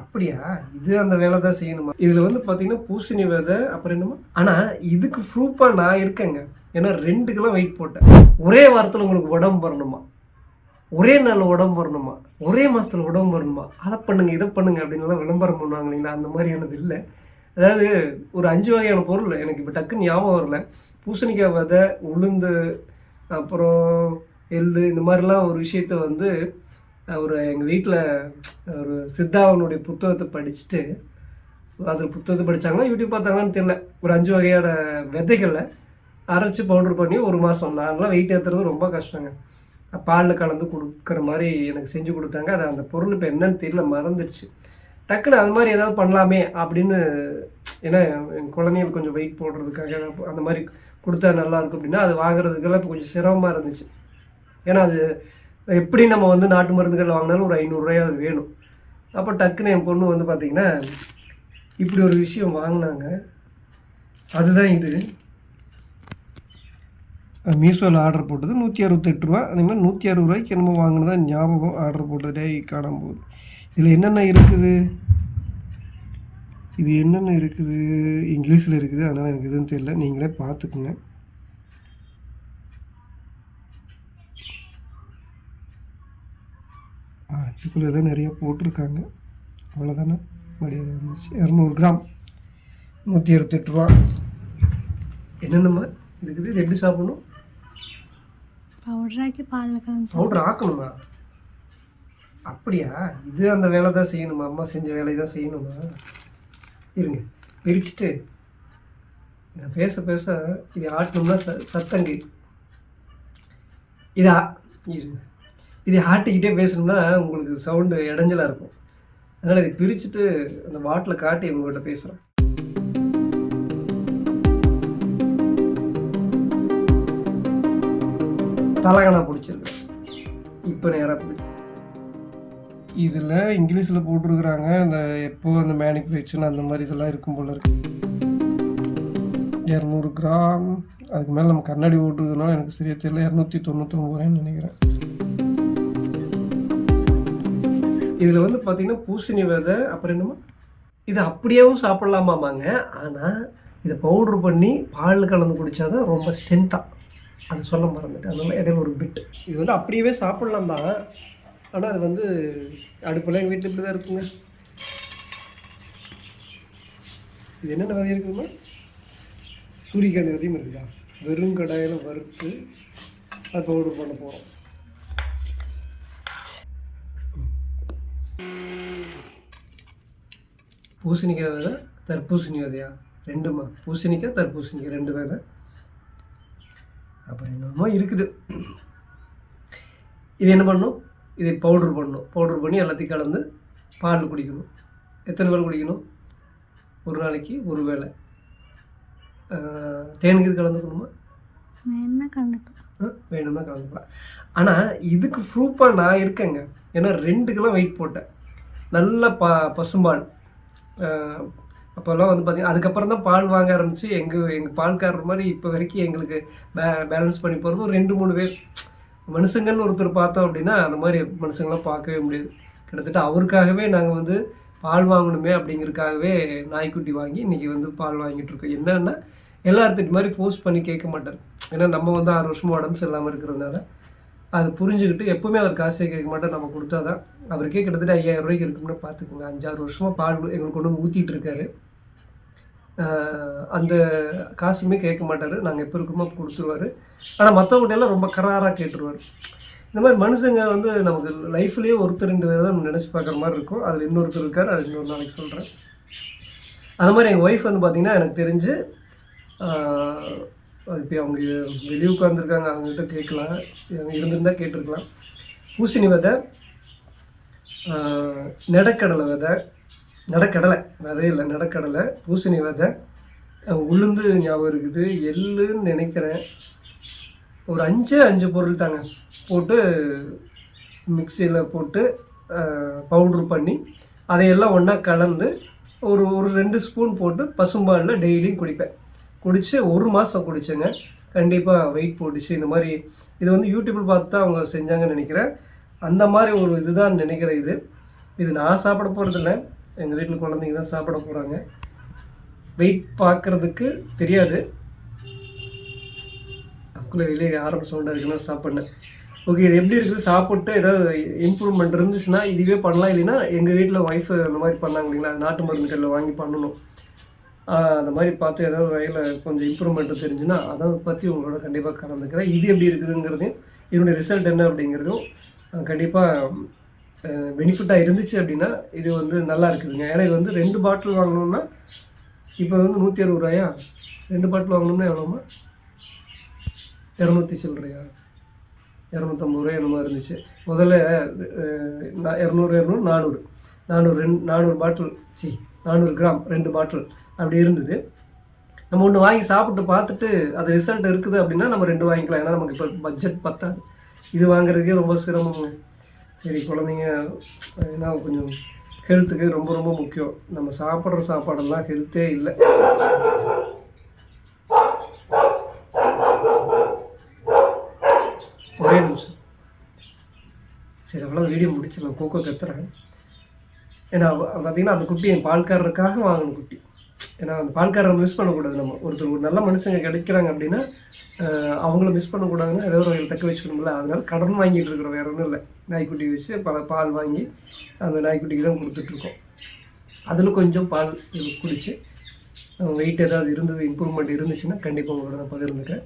அப்படியா? இது அந்த வேலை தான் செய்யணுமா? இதில் வந்து பாத்தீங்கன்னா பூசணி விதை அப்புறம் என்னமா? ஆனால் இதுக்கு ப்ரூஃபா நான் இருக்கேங்க. ஏன்னா ரெண்டு கிலோ வெயிட் போட்டேன். ஒரே வாரத்தில் உங்களுக்கு உடம்பு வரணுமா? ஒரே நாள் உடம்பு வரணுமா? ஒரே மாதத்தில் உடம்பு வரணுமா? அதை பண்ணுங்க இதை பண்ணுங்க அப்படின்லாம் விளம்பரம் பண்ணுவாங்க இல்லைங்களா அந்த மாதிரியானது இல்லை. அதாவது ஒரு அஞ்சு வகையான பொருள். எனக்கு இப்போ டக்குன்னு ஞாபகம் வரல. பூசணிக்காய் விதை உளுந்து அப்புறம் எள்ளு இந்த மாதிரிலாம் ஒரு விஷயத்த வந்து ஒரு எங்கள் வீட்டில் ஒரு சித்தாவனுடைய புத்தகத்தை படிச்சுட்டு அதில் புத்தகத்தை படித்தாங்கன்னா யூடியூப் பார்த்தாங்களான்னு தெரியல. ஒரு அஞ்சு வகையான விதைகளை அரைச்சி பவுடர் பண்ணி ஒரு மாதம் நாங்களாம் வெயிட் ஏற்றுறது ரொம்ப கஷ்டங்க. பாலில் கலந்து கொடுக்குற மாதிரி எனக்கு செஞ்சு கொடுத்தாங்க. அது அந்த பொருள் இப்போ என்னன்னு தெரியல மறந்துடுச்சு. டக்குன்னு அது மாதிரி ஏதாவது பண்ணலாமே அப்படின்னு ஏன்னா என் குழந்தைங்களுக்கு கொஞ்சம் வெயிட் போடுறதுக்காக அந்த மாதிரி கொடுத்தா நல்லாயிருக்கும் அப்படின்னா அது வாங்குறதுக்கெல்லாம் இப்போ கொஞ்சம் சிரமமாக இருந்துச்சு. ஏன்னா அது எப்படி நம்ம வந்து நாட்டு மருந்துகள் வாங்கினாலும் ஒரு ஐநூறுரூவாயா அது வேணும். அப்போ டக்குன்னு என் பொண்ணு வந்து பார்த்திங்கன்னா இப்படி ஒரு விஷயம் வாங்கினாங்க. அதுதான் இது. மீஷோவில் ஆர்டர் போட்டது நூற்றி அறுபத்தெட்டு ரூபா அதேமாதிரி நூற்றி அறுபது ரூபாய்க்கு என்னமோ வாங்கினதா ஞாபகம் ஆர்டர் போட்டதே காணாமல் போகுது இதில் என்னென்ன இருக்குது? இது என்னென்ன இருக்குது? இங்கிலீஷில் இருக்குது. அதனால் எனக்கு எதுவும் தெரியல. நீங்களே பார்த்துக்குங்க. இதுக்குள்ளே தான் நிறைய போட்டிருக்காங்க. அவ்வளோதானே மரியாதை வந்துச்சு இரநூறு கிராம். நூற்றி அறுபத்தெட்டு ரூபா. என்னென்னம்மா? இருக்குது இது எப்படி சாப்பிடணும்? பவுடராக்கி பாலில் கலந்து பவுடர் ஆக்கணுமா? அப்படியா? இது அந்த வேலை தான் செய்யணுமா? அம்மா செஞ்ச வேலையை தான் செய்யணுமா? இருங்க. பிரிச்சுட்டு நான் பேச பேச இது ஆட்டணும்னா ச சத்தங்கு இது இருங்க. இது ஆட்டிக்கிட்டே பேசணும்னா உங்களுக்கு சவுண்டு இடைஞ்சலாக இருக்கும். அதனால் இதை பிரிச்சுட்டு அந்த பாட்டில் காட்டி உங்கள்கிட்ட பேசுகிறேன் தலகணா பிடிச்சிருக்கு. இப்போ நேராக பிடிச்சி இதில் இங்கிலீஷில் போட்டிருக்கிறாங்க. அந்த எப்போ அந்த மேனிஃபேக்சர் அந்த மாதிரி இதெல்லாம் இருக்கும் போல இருக்கு. இரநூறு கிராம். அதுக்கு மேலே நம்ம கண்ணாடி போட்டிருக்கனால எனக்கு சரியா தெரியல. இரநூத்தி தொண்ணூத்தொம்பது ரூபாய்ன்னு நினைக்கிறேன். இதில் வந்து பார்த்தீங்கன்னா பூசணி விதை அப்புறம் என்னமா? இது அப்படியேவும் சாப்பிட்லாமாமாங்க. ஆனால் இதை பவுட்ரு பண்ணி பால் கலந்து குடித்தாதான் ரொம்ப ஸ்ட்ரென்த்தாக அது சொல்ல மறந்துட்டு அதனால் இடையில ஒரு பிட் இது வந்து அப்படியே சாப்பிட்லாம் தான். ஆனால் அது வந்து அடுப்பெல்லாம் எங்கள் வீட்டில் இப்படி தான் இருக்குங்க. இது என்னென்ன விதை இருக்குதுன்னா சூரியகாந்தி விதையும் இருக்குதா? வெறும் கடாயில் வறுத்து அது பவுடர் பண்ண போகிறோம் பூசணிக்காய் விதை தர்பூசணி விதையா? ரெண்டுமா. பூசணிக்காய் தர்பூசணிக்காய் ரெண்டு விதை. அப்புறம் என்னமோ இருக்குது. இது என்ன பண்ணணும்? இதை பவுடர் பண்ணணும். பவுடர் பண்ணி எல்லாத்தையும் கலந்து பால் குடிக்கணும். எத்தனை வேளை குடிக்கணும்? ஒரு நாளைக்கு ஒரு வேளை. ஆஹ், தேனுக்கு இது கலந்துக்கணுமா? என்ன கலந்துக்கலாம். வேணும்னா கலந்துக்கலாம். ஆனால் இதுக்கு ப்ரூஃபாக நான் இருக்கேங்க. ஏன்னா ரெண்டு கிலோ வெயிட் போட்டேன். நல்ல ப பசும்பால். அப்போல்லாம் வந்து பார்த்தீங்கன்னா அதுக்கப்புறம் தான் பால் வாங்க ஆரம்பித்து எங்கள் எங்கள் பால்காரர் மாதிரி இப்போ வரைக்கும் எங்களுக்கு பே பேலன்ஸ் பண்ணி போகிறது ஒரு ரெண்டு மூணு பேர். மனுஷங்கன்னு ஒருத்தர் பார்த்தோம் அப்படின்னா அந்த மாதிரி மனுஷங்களாம் பார்க்கவே முடியாது. கிட்டத்தட்ட அவருக்காகவே நாங்கள் வந்து பால் வாங்கணுமே அப்படிங்கிறதுக்காகவே நாய்க்குட்டி வாங்கி இன்றைக்கி வந்து பால் வாங்கிட்டுருக்கோம் என்னென்னா என்னன்னா மாதிரி ஃபோர்ஸ் பண்ணி கேட்க மாட்டார். ஏன்னா நம்ம வந்து ஆறு வருஷமாக உடம்பு சரியில்லாமல் இருக்கிறதுனால. அது புரிஞ்சுக்கிட்டு எப்பவுமே அவர் காசே கேட்க மாட்டார் நம்ம கொடுத்தாதான் அவருக்கே கிட்டத்தட்ட ஐயாயிரம் ரூபாய்க்கு இருக்கும்னு பார்த்துக்கோங்க. அஞ்சாறு வருஷமாக பால் எங்களுக்கு கொண்டு ஊற்றிட்டு இருக்காரு. அந்த காசுமே கேட்க மாட்டார். நாங்கள் எப்போ இருக்கோமோ கொடுத்துருவார் கொடுத்துருவாரு. ஆனால் மற்றவங்கள்ட்ட எல்லாம் ரொம்ப கராராக கேட்டுருவார். இந்த மாதிரி மனுஷங்க வந்து நமக்கு லைஃப்லேயே ஒருத்தர் ரெண்டு பேர் தான் நினச்சி பார்க்குற மாதிரி இருக்கும். அதில் இன்னொருத்தர் இருக்கார். அது இன்னொரு நாளைக்கு சொல்கிறேன் அந்த மாதிரி எங்கள் ஒய்ஃப் வந்து பார்த்திங்கன்னா எனக்கு தெரிஞ்சு இப்போ அவங்க வெளியே உட்காந்துருக்காங்க அவங்ககிட்ட கேட்கலாம். இருந்திருந்தால் கேட்டிருக்கலாம். பூசணி விதை நெடக்கடலை விதை நடக்கடலை விதை இல்லை நடக்கடலை பூசணி விதை. உளுந்து ஞாபகம் இருக்குது. எள்ளுன்னு நினைக்கிறேன். ஒரு அஞ்சு அஞ்சு பொருள் தாங்க. போட்டு மிக்சியில் போட்டு பவுட்ரு பண்ணி அதையெல்லாம் ஒன்றா கலந்து ஒரு ஒரு ரெண்டு ஸ்பூன் போட்டு பசும்பாலில் டெய்லியும் குடிப்பேன். குடித்து ஒரு மாதம் குடித்தேங்க கண்டிப்பாக வெயிட் போட்டுச்சு. இந்த மாதிரி இது வந்து யூடியூப்பில் பார்த்து தான் அவங்க செஞ்சாங்கன்னு நினைக்கிறேன். அந்த மாதிரி ஒரு இதுதான் நினைக்கிறேன் இது. இது நான் சாப்பிட போகிறதில்ல எங்கள் வீட்டில் குழந்தைங்க தான் சாப்பிட போகிறாங்க வெயிட் பார்க்குறதுக்கு தெரியாது. அதுக்குள்ளே வெளியே ஆரம்ப சவுண்டாக இருக்குன்னா சாப்பிட்னேன் ஓகே இது எப்படி இருக்குது? சாப்பிட்டு ஏதாவது இம்ப்ரூவ்மெண்ட் இருந்துச்சுன்னா இதுவே பண்ணலாம். இல்லைன்னா எங்கள் வீட்டில் ஒய்ஃப் அந்த மாதிரி பண்ணாங்க இல்லைங்களா? நாட்டு மருந்து கடையில் வாங்கி பண்ணணும். அந்த மாதிரி பார்த்து ஏதாவது வகையில் கொஞ்சம் இம்ப்ரூவ்மெண்ட் தெரிஞ்சுன்னா அதை பற்றி உங்களோட கண்டிப்பாக கலந்துக்கிறேன். இது எப்படி இருக்குதுங்கிறதையும் இதனுடைய ரிசல்ட் என்ன அப்படிங்கிறதும் கண்டிப்பாக பெனிஃபிட்டாக இருந்துச்சு அப்படின்னா இது வந்து நல்லா இருக்குதுங்க. ஏன்னா இது வந்து ரெண்டு பாட்டில் வாங்கணும்னா இப்போ வந்து நூற்றி அறுபது ரூபாயா? ரெண்டு பாட்டில் வாங்கணும்னா எவ்வளோமா இரநூத்தி சில்லறையா? இரநூத்தம்பது ரூபாய் என்னமோ இருந்துச்சு. முதல்ல நான் இரநூறு இரநூறு நானூறு. நானூறு ரெண்டு நானூறு பாட்டில் சி நானூறு கிராம் ரெண்டு பாட்டில் அப்படி இருந்தது. நம்ம ஒன்று வாங்கி சாப்பிட்டு பார்த்துட்டு அது ரிசல்ட் இருக்குது அப்படின்னா நம்ம ரெண்டு வாங்கிக்கலாம். ஏன்னா நமக்கு இப்போ பட்ஜெட் பத்தாது. இது வாங்குறதுக்கே ரொம்ப சிரமங்க. சரி குழந்தைங்க ஏன்னா கொஞ்சம் ஹெல்த்துக்கு ரொம்ப ரொம்ப முக்கியம். நம்ம சாப்பிட்ற சாப்பாடெல்லாம் ஹெல்த்தே இல்லை. ஒரே நிமிஷம். சரி அவ்வளோ வீடியோ முடிச்சிடலாம். கோகோ கத்துறேன். ஏன்னா பார்த்தீங்கன்னா அந்த குட்டி என் பால்காரருக்காக வாங்கின குட்டி. ஏன்னா அந்த பால்காரரை மிஸ் பண்ணக்கூடாது நம்ம. ஒருத்தர் ஒரு நல்ல மனுஷங்க கிடைக்கிறாங்க அப்படின்னா அவங்கள மிஸ் பண்ணக்கூடாதுன்னா ஏதோ ஒரு வகையில் தக்க வச்சுக்கணும்ல. அதனால கடன் வாங்கிட்டு இருக்கிறோம் வேற ஒன்றும் இல்லை. நாய்க்குட்டி வச்சு பல பால் வாங்கி அந்த நாய்க்குட்டிக்கு தான் கொடுத்துட்ருக்கோம். அதில் கொஞ்சம் பால் குடித்து வெயிட் ஏதாவது இருந்தது இம்ப்ரூவ்மெண்ட் இருந்துச்சுன்னா கண்டிப்பாக உங்களோட நான் பகிர்ந்துக்கிறேன்.